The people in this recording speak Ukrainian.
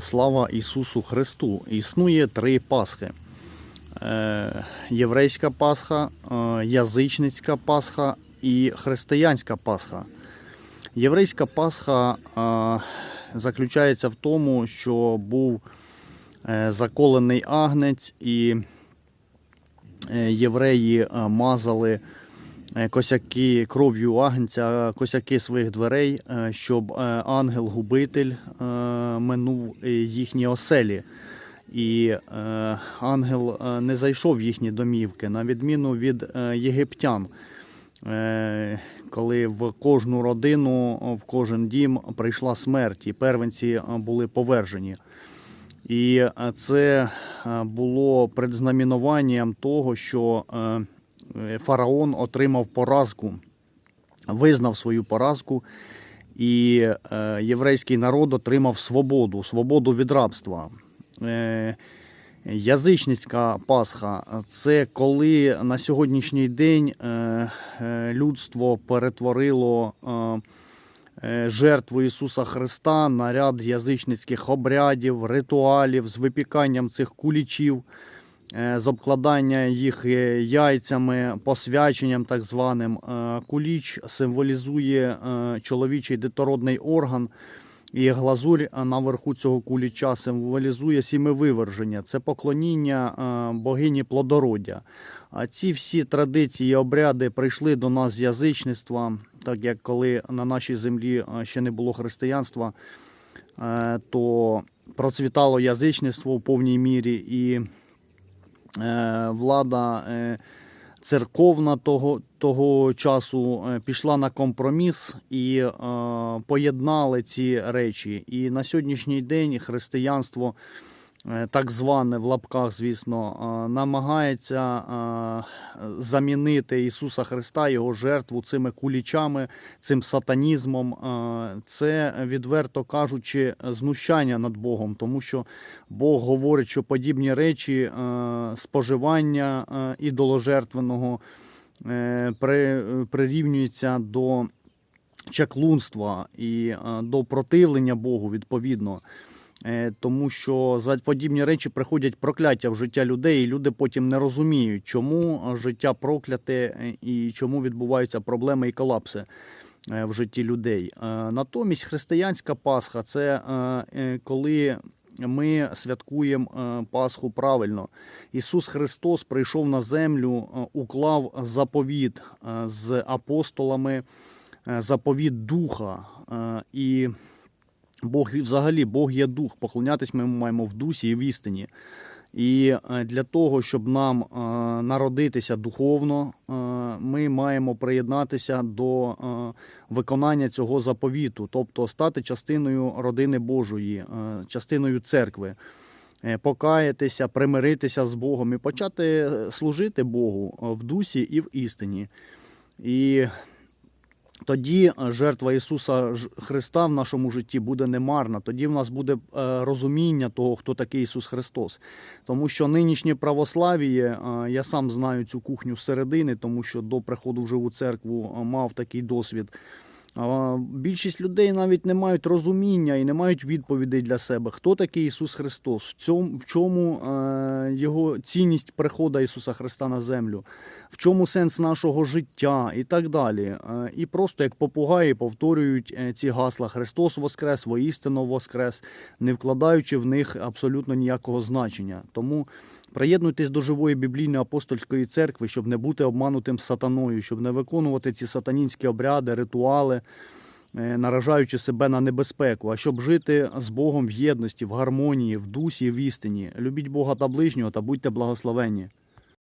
Слава Ісусу Христу! Існує три Пасхи: Е, єврейська Пасха, е, язичницька Пасха і християнська Пасха. Єврейська Пасха е, заключається в тому, що був заколений агнець, і євреї мазали косяки кров'ю агнця, косяки своїх дверей, е, щоб е, ангел-губитель е, минув е, їхні оселі. І е, ангел е, не зайшов в їхні домівки, на відміну від е, єгиптян, е, коли в кожну родину, в кожен дім прийшла смерть, і первенці е, були повержені. І е, це е, було предзнаменуванням того, що е, е, фараон отримав поразку, визнав свою поразку, і е, єврейський народ отримав свободу, свободу від рабства. Е, Язичницька Пасха це коли на сьогоднішній день е, е, людство перетворило е, е, жертву Ісуса Христа на ряд язичницьких обрядів, ритуалів з випіканням цих кулічів, е, з обкладання їх е, яйцями, посвяченням так званим. Е, Куліч символізує е, чоловічий детородний орган. І глазурь наверху цього куліча символізує сімививерження. Це поклоніння е, богині плодородя. А ці всі традиції і обряди прийшли до нас з язичництва, так як коли на нашій землі е, ще не було християнства, е, то процвітало язичництво в повній мірі, і е, влада е, церковна того, того часу е, пішла на компроміс і е, поєднали ці речі. І на сьогоднішній день християнство, е, так зване в лапках, звісно, е, намагається е, замінити Ісуса Христа, Його жертву цими кулічами, цим сатанізмом. Е, Це, відверто кажучи, знущання над Богом, тому що Бог говорить, що подібні речі е, споживання е, ідоложертвеного е, прирівнюється до чаклунства і е, до противлення Богу відповідно. Е, Тому що за подібні речі приходять прокляття в життя людей, і люди потім не розуміють, чому життя прокляте е, і чому відбуваються проблеми і колапси е, в житті людей. Натомість християнська Пасха це коли ми святкуємо Пасху правильно. Ісус Христос прийшов на землю, уклав заповіт з апостолами, заповіт Духа. І Бог взагалі Бог є дух. Поклонятись ми маємо в дусі і в істині. І е, для того, щоб нам е, народитися духовно, е, ми маємо приєднатися до виконання цього заповіту, тобто стати частиною родини Божої, частиною церкви, покаятися, примиритися з Богом і почати служити Богу в дусі і в істині. І тоді е, жертва Ісуса Христа в нашому житті буде немарна. Тоді в нас буде е, розуміння того, хто такий Ісус Христос. Тому що нинішнє православ'я, е, я сам знаю цю кухню зсередини, тому що до приходу в живу церкву мав такий досвід. Більшість людей навіть не мають розуміння і не мають відповідей для себе, хто такий Ісус Христос, в цьому, в чому е, його цінність приходу Ісуса Христа на землю, в чому сенс нашого життя і так далі. Е, і просто як попугаї повторюють е, ці гасла Христос Воскрес, воістину Воскрес, не вкладаючи в них абсолютно ніякого значення. Тому приєднуйтесь до живої біблійної апостольської церкви, щоб не бути обманутим сатаною, щоб не виконувати ці сатанінські обряди, ритуали е, наражаючи себе на небезпеку, а щоб жити з Богом в єдності, в гармонії, в дусі в істині. Любіть Бога та ближнього та будьте благословенні.